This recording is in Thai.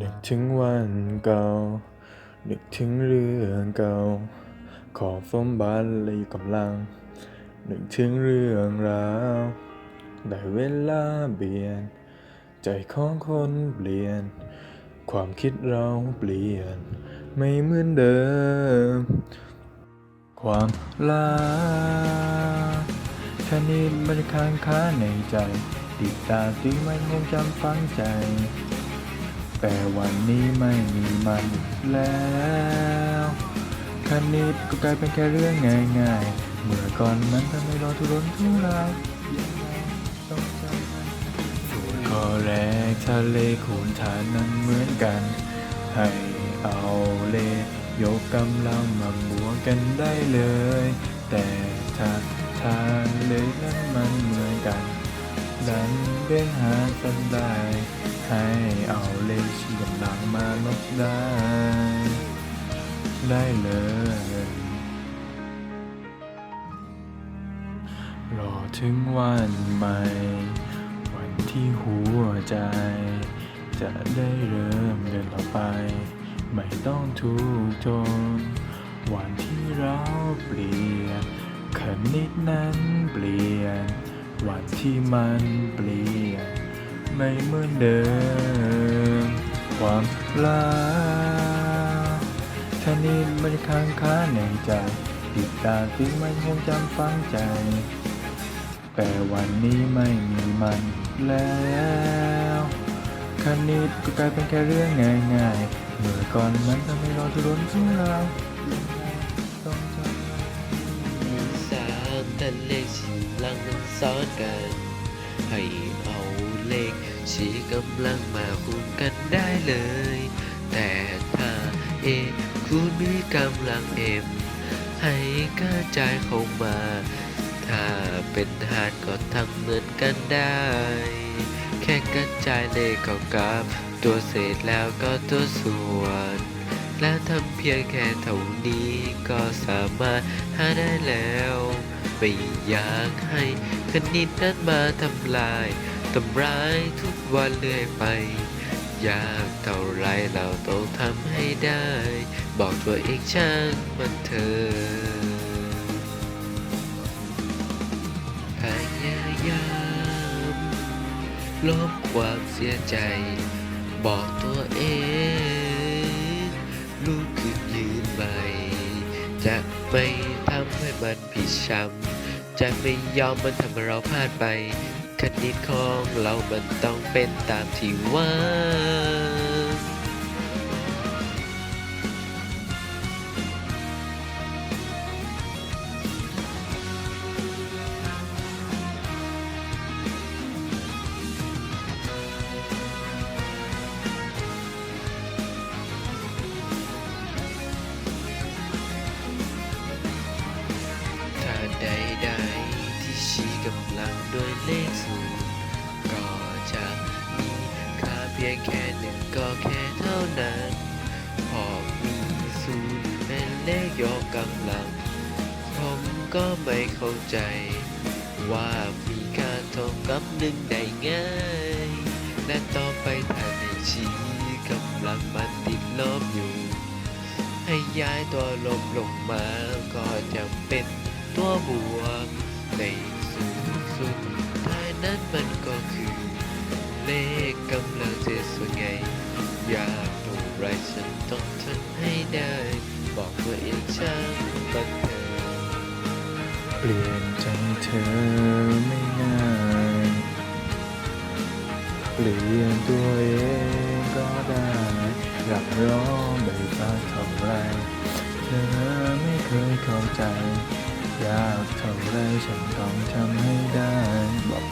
นึกถึงวันเก่า นึกถึงเรื่องเก่า ขอสมบัติแลยกำลัง นึกถึงเรื่องราว ได้เวลาเปลี่ยน ใจของคนเปลี่ยน ความคิดเราเปลี่ยน ไม่เหมือนเดิม ความลับชนิดมันค้างคาในใจ ติดตาตึงมันคงจำฝังใจ แต่วันนี้ไม่มีมันแล้วคณิตก็กลายเป็นแค่เรื่องง่ายๆ เมื่อก่อนมันทำให้เราทุรนทุรายยังไงต้องจำมันข้อแรกทะเลคูณฐานนั้นเหมือนกัน ให้เอาเลขยกกำลังมาบวกกันได้เลย แต่ถ้าทานเลยนั้นมันเหมือนกัน ดันเด้หากันได้ ให้เอาเลขชี้กำลังมาลบได้ ได้เลยรอถึงวันใหม่ วันที่หัวใจ จะได้เริ่มเดินต่อไป ไม่ต้องทุกข์ทนวันที่เราเปลี่ยนคณิตนั้นเปลี่ยน วันที่มันเปลี่ยนไม่เหมือนเดิม ความลับชนิดมันค้างคาในใจ ติดตาตึงมันคงจำฝังใจ แต่วันนี้ไม่มีมันแล้วคณิตก็กลายเป็นแค่เรื่องง่ายๆเมื่อก่อนมันทำให้เราทุรนทุราย แต่เลขสี่กำลังมันซ้อนกัน ให้เอาเลขสี่กำลังมาคูณกันได้เลย แต่ถ้า A คูณมีกำลัง M ให้กระจายเข้ามา ถ้าเป็นหารก็ทำเหมือนกันได้ แค่กระจายเลขเข้ากับ ตัวเศษแล้วก็ตัวส่วนและทำเพียงแค่เท่านี้ก็สามารถหาได้แล้ว ไม่อยากให้คณิตนั้นมาทำลายทำร้ายทุกวันเรื่อยไป อยากเท่าไรเราต้องทำให้ได้ บอกตัวเองช่างมันเถอะพยายามลบความเสียใจ บอกตัวเองลุกขึ้นยืนใหม่จะไม่ ทำให้มันผิดช้ำจะไม่ยอมมันทำให้เราพลาดไปคณิตของเรามันต้องเป็นตามที่ว่า กำลังด้วยเลขศูนย์ก็จะมีค่าเพียงแค่หนึ่งก็แค่เท่านั้น พอมีศูนย์เป็นเลขยกกำลัง ผมก็ไม่เข้าใจ ว่ามีค่าเท่ากับหนึ่งได้ง่ายและต่อไปถ้าในชี้กำลังมันติดลบอยู่ ให้ย้ายตัวลบลงมาก็จะเป็นตัวบวกใน ลี่ยนใจเธอไม่ง่ายเปลี่ยนตัวเองก็ได้รับร้องไม่ว่าเท่าไรเธอไม่เคยเข้าใจยากเท่าไรฉันต้องทำให้ได้บอก